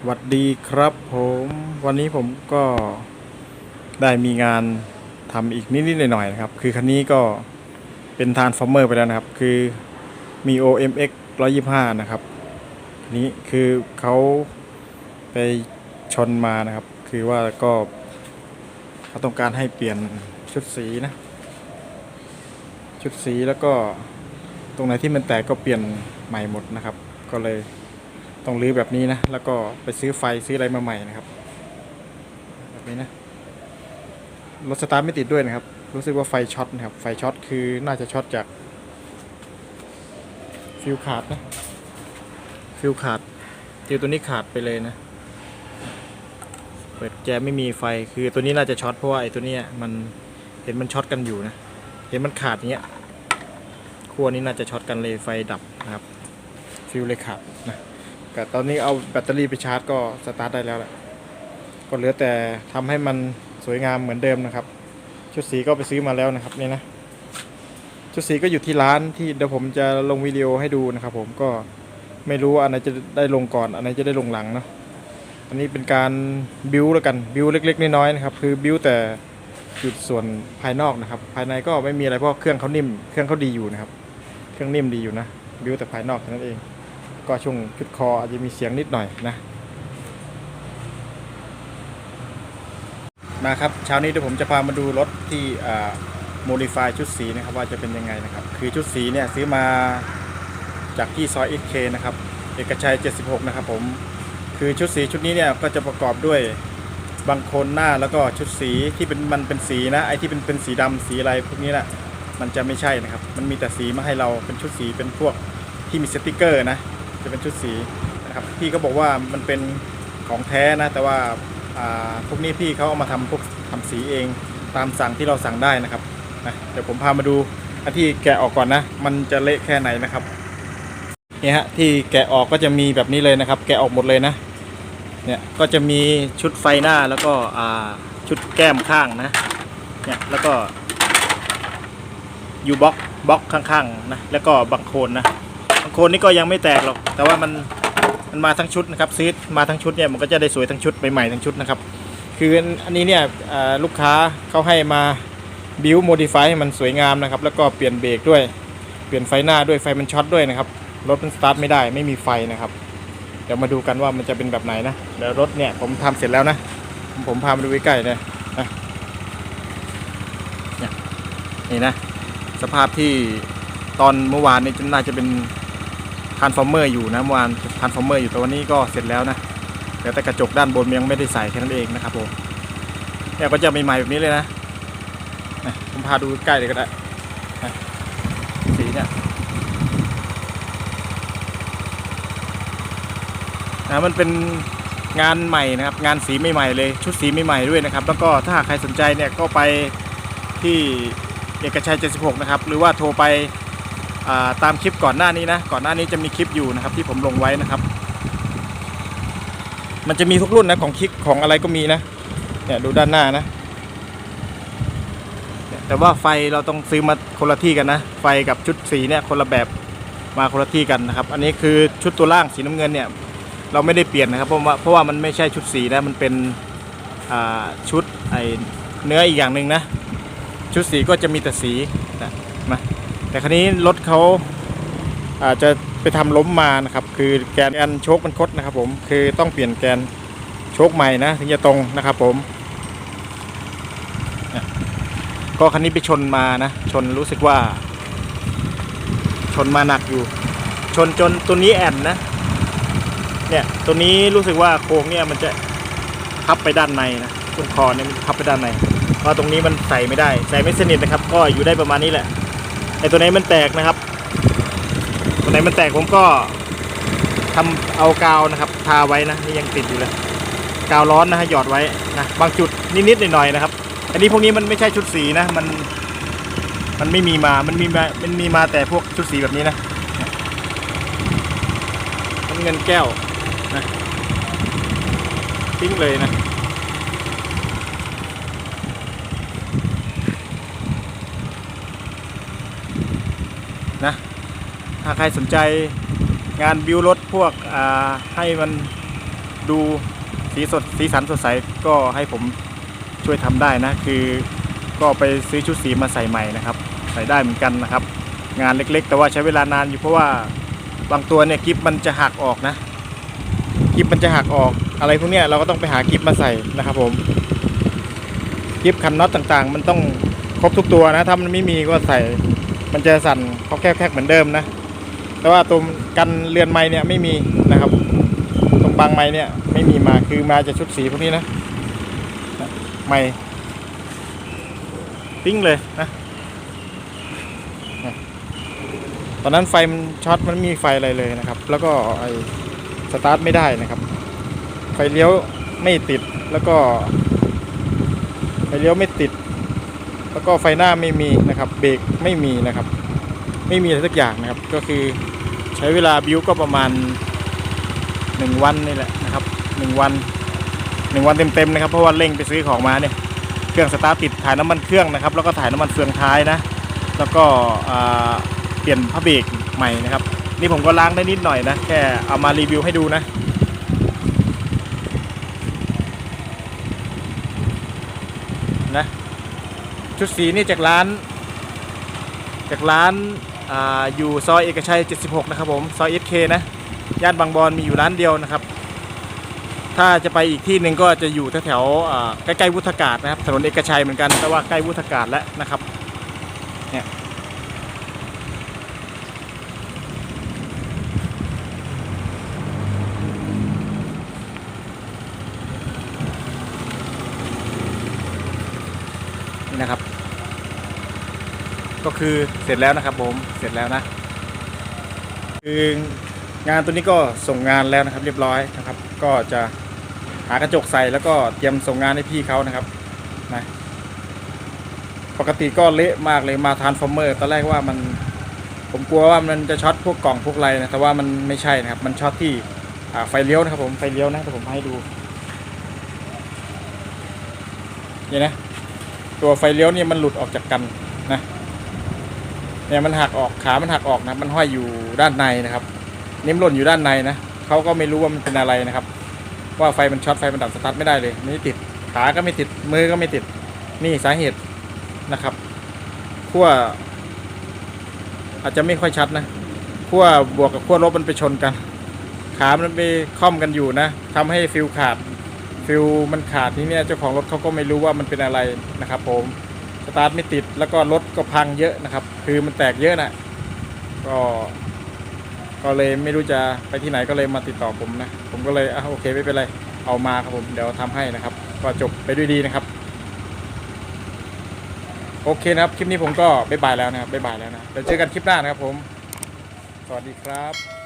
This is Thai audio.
สวัสดีครับผมวันนี้ผมก็ได้มีงานทำอีกนิดๆหน่อยๆนะครับ คือคันนี้ก็เป็นทานฟอร์เมอร์ไปแล้วนะครับ คือมี OMX 125 นะครับนนี้คือเขาไปชนมานะครับ คือว่าก็เขาต้องการให้เปลี่ยนชุดสีนะ ชุดสีแล้วก็ตรงไหนที่มันแตกก็เปลี่ยนใหม่หมดนะครับ ก็เลย ต้องรื้อแบบนี้นะ แล้วก็ไปซื้อไฟซื้ออะไรมาใหม่นะครับ แบบนี้นะรถสตาร์ทไม่ติดด้วยนะครับ รู้สึกว่าไฟช็อตนะครับ ไฟช็อตคือน่าจะช็อตจากฟิวขาดนะฟิวขาดฟิวตัวนี้ขาดไปเลยนะ เปิดแจไม่มีไฟคือตัวนี้น่าจะช็อตเพราะว่าไอ้ตัวนี้มันเห็นมันช็อตกันอยู่นะ เห็นมันขาดอย่างเงี้ยขั้วนี้น่าจะช็อตกันเลยไฟดับนะครับ ฟิวเลยขาดนะ แต่ตอนนี้เอาแบตเตอรี่ไปชาร์จก็สตาร์ทได้แล้วแหละก็เหลือแต่ทำให้มันสวยงามเหมือนเดิมนะครับ ชุดสีก็ไปซื้อมาแล้วนะครับนี่นะชุดสีก็อยู่ที่ร้านที่เดี๋ยวผมจะลงวิดีโอให้ดูนะครับ ผมก็ไม่รู้ว่าอันไหนจะได้ลงก่อนอันไหนจะได้ลงหลังเนาะอันนี้เป็นการบิวแล้วกันบิวเล็ก ๆน้อยๆนะครับ คือบิวแต่จุดส่วนภายนอกนะครับ ภายในก็ไม่มีอะไรเพราะเครื่องเขานิ่ม เครื่องเขาดีอยู่นะครับ เครื่องนิ่มดีอยู่นะบิวแต่ภายนอกเท่านั้นเอง ก็ช่วงชุดคออาจจะมีเสียงนิดหน่อยนะ มาครับเช้านี้เดี๋ยวผมจะพามาดูรถที่โมดิฟายชุดสีนะครับว่าจะเป็นยังไงนะครับ คือชุดสีเนี่ยซื้อมาจากที่ซอย XK นะครับ เอกชัย 76 นะครับผมคือชุดสีชุดนี้เนี่ยก็จะประกอบด้วยบางโคนหน้าแล้วก็ชุดสีที่เป็นมันเป็นสีนะไอที่เป็นเป็นสีดำสีอะไรพวกนี้แหละมันจะไม่ใช่นะครับ มันมีแต่สีมาให้เราเป็นชุดสีเป็นพวกที่มีสติกเกอร์นะ จะเป็นชุดสีนะครับพี่ก็บอกว่ามันเป็นของแท้นะแต่ว่าพวกนี้พี่เขาเอามาทำพวกทำสีเองตามสั่งที่เราสั่งได้นะครับนะเดี๋ยวผมพามาดูอันที่แกะออกก่อนนะ มันจะเละแค่ไหนนะครับเนี่ยฮะที่แกะออกก็จะมีแบบนี้เลยนะครับ แกะออกหมดเลยนะเนี่ยก็จะมีชุดไฟหน้าแล้วก็ชุดแก้มข้างนะเนี่ยแล้วก็ยูบ็อกบ็อกข้างๆนะแล้วก็บังโคนนะ โคนนี่ก็ยังไม่แตกหรอก แต่ว่ามันมันมาทั้งชุดนะครับซื้อมาทั้งชุดเนี่ยมันก็จะได้สวยทั้งชุดใหม่ๆทั้งชุดนะครับ คืออันนี้เนี่ยลูกค้าเขาให้มาบิวโมดิฟายให้มันสวยงามนะครับ แล้วก็เปลี่ยนเบรกด้วย เปลี่ยนไฟหน้าด้วยไฟมันช็อตด้วยนะครับ รถมันสตาร์ทไม่ได้ไม่มีไฟนะครับ เดี๋ยวมาดูกันว่ามันจะเป็นแบบไหนนะเดี๋ยวรถเนี่ยผมทำเสร็จแล้วนะ ผมพามาดูใกล้ๆเลยนะเนี่ยนี่นะ สภาพที่ตอนเมื่อวานนี่น่าจะเป็น ทานฟอร์เมอร์อยู่นะเมื่อวานทานฟอร์เมอร์อยู่แต่วันนี้ก็เสร็จแล้วนะแต่กระจกด้านบนยังไม่ได้ใส่แค่นั้นเองนะครับผมเนี่ยก็จะใหม่ๆแบบนี้เลยนะผมพาดูใกล้เลยก็ได้สีเนี่ยนะมันเป็นงานใหม่นะครับ งานสีใหม่ๆเลยชุดสีใหม่ๆด้วยนะครับ แล้วก็ถ้าใครสนใจเนี่ยก็ไปที่เอกชัย76นะครับ หรือว่าโทรไป ตามคลิปก่อนหน้านี้นะ ก่อนหน้านี้จะมีคลิปอยู่นะครับ ที่ผมลงไว้นะครับ มันจะมีทุกรุ่นนะของคลิกของอะไรก็มีนะเนี่ยดูด้านหน้านะ แต่ว่าไฟเราต้องซื้อมาคนละที่กันนะ ไฟกับชุดสีเนี่ยคนละแบบมาคนละที่กันนะครับ อันนี้คือชุดตัวล่างสีน้ำเงินเนี่ย เราไม่ได้เปลี่ยนนะครับเพราะว่าเพราะว่ามันไม่ใช่ชุดสีนะมันเป็นชุดไอเนื้ออีกอย่างหนึ่งนะ ชุดสีก็จะมีแต่สีนะมา แต่ครั้นี้รถเขาอาจจะไปทำล้มมานะครับ คือแกนแกนโชคมันคดนะครับ ผมคือต้องเปลี่ยนแกนโชคใหม่นะถึงจะตรงนะครับผมก็คันนี้ไปชนมานะ ชนรู้สึกว่า ชนมาหนักอยู่ ชนจนตัวนี้แอนนะ เนี่ยตัวนี้รู้สึกว่าโครงเนี่ยมันจะพับไปด้านในนะตรงคอเนี่ยมันพับไปด้านในเพราะตรงนี้มันใส่ไม่ได้ ใส่ไม่สนิทนะครับ ก็อยู่ได้ประมาณนี้แหละ ไอ้ตัวไหนมันแตกนะครับ ตัวไหนมันแตกผมก็ทำเอากาวนะครับ ทาไว้นะนี่ยังติดอยู่เลยกาวร้อนนะฮะหยอดไว้นะบางจุดนิดๆหน่อยๆนะครับ อันนี้พวกนี้มันไม่ใช่ชุดสีนะ มันมันไม่มีมา มันมีมา มันมีมาแต่พวกชุดสีแบบนี้นะน้ำเงินแก้วนะทิ้งเลยนะ นะถ้าใครสนใจงานบิวรถพวกให้มันดูสีสดสีสันสดใสก็ให้ผมช่วยทำได้นะ คือก็ไปซื้อชุดสีมาใส่ใหม่นะครับ ใส่ได้เหมือนกันนะครับ งานเล็กๆ แต่ว่าใช้เวลานานอยู่เพราะว่าบางตัวเนี่ยกิฟมันจะหักออกนะกิฟมันจะหักออกอะไรพวกเนี้ยเราก็ต้องไปหากิฟมาใส่นะครับ ผมกิฟคันน็อตต่างๆ มันต้องครบทุกตัวนะถ้ามันไม่มีก็ใส่ มันจะสั่นเขาแคบๆเหมือนเดิมนะ แต่ว่าตรงกันเรือนไม้เนี่ยไม่มีนะครับ ตรงบางไม้เนี่ยไม่มีมาคือมาจะชุดสีพวกนี้นะไม้ปิ้งเลยนะตอนนั้นไฟมันช็อตมันม่มีไฟอะไรเลยนะครับ แล้วก็ไอสตาร์ทไม่ได้นะครับ ไฟเลี้ยวไม่ติดแล้วก็ไฟเลี้ยวไม่ติด แล้วก็ไฟหน้าไม่มีนะครับ เบรกไม่มีนะครับ ไม่มีอะไรสักอย่างนะครับ ก็คือใช้เวลาบิวก็ประมาณหนึ่งวันนี่แหละนะครับหนึ่งวันหนึ่งวันเต็มๆนะครับ เพราะว่าเร่งไปซื้อของมาเนี่ย เครื่องสตาร์ทติดถ่ายน้ำมันเครื่องนะครับ แล้วก็ถ่ายน้ำมันเฟืองท้ายนะ แล้วก็เปลี่ยนผ้าเบรกใหม่นะครับ นี่ผมก็ล้างได้นิดหน่อยนะ แค่เอามารีวิวให้ดูนะ ชุดสีนี่จากร้าน จากร้านอาอยู่ซอยเอกชัย 76 นะครับผมซอยเอสเคนะย่านบางบอนมีอยู่ร้านเดียวนะครับ ถ้าจะไปอีกที่หนึ่งก็จะอยู่แถวๆอ่าใกล้ๆวุฒากาศนะครับถนนเอกชัยเหมือนกันแต่ว่าใกล้วุฒากาศแล้วนะครับ เนี่ย นี่นะครับ ก็ คือเสร็จแล้วนะครับผมเสร็จแล้วนะ คืองานตัวนี้ก็ส่งงานแล้วนะครับ เรียบร้อยนะครับ ก็จะหากระจกใส่แล้วก็เตรียมส่งงานให้พี่เขานะครับนะปกติก็เละมากเลยมาทานฟอร์เมอร์ตอนแรกว่ามันผมกลัวว่ามันจะช็อตพวกกล่องพวกไรนะแต่ว่ามันไม่ใช่นะครับ มันช็อตที่ไฟเลี้ยวนะครับผมไฟเลี้ยวนะแต่ผมให้ดูนี่นะตัวไฟเลี้ยวเนี่ยมันหลุดออกจากกันนะ เนี่ยมันหักออกขามันหักออกนะมันห้อยอยู่ด้านในนะครับ นิ่มหล่นอยู่ด้านในนะเขาก็ไม่รู้ว่ามันเป็นอะไรนะครับ ว่าไฟมันช็อตไฟมันดับสตาร์ทไม่ได้เลยไม่ติดขาก็ไม่ติดมือก็ไม่ติดนี่สาเหตุนะครับขั้วอาจจะไม่ค่อยชัดนะขั้วบวกกับขั้วลบมันไปชนกัน ขามันไปค่อมกันอยู่นะทำให้ฟิวขาดฟิลมันขาดที่เนี้ยเจ้าของรถเขาก็ไม่รู้ว่ามันเป็นอะไรนะครับผม สตาร์ทไม่ติดแล้วก็รถก็พังเยอะนะครับ คือมันแตกเยอะนะก็ก็เลยไม่รู้จะไปที่ไหนก็เลยมาติดต่อผมนะ ผมก็เลยอะโอเคไม่เป็นไรเอามาครับผมเดี๋ยวทำให้นะครับ ก็จบไปด้วยดีนะครับ โอเคนะครับ คลิปนี้ผมก็บ๊ายบายแล้วนะครับบ๊ายบายแล้วนะเดี๋ยวเจอกันคลิปหน้านะครับผม สวัสดีครับ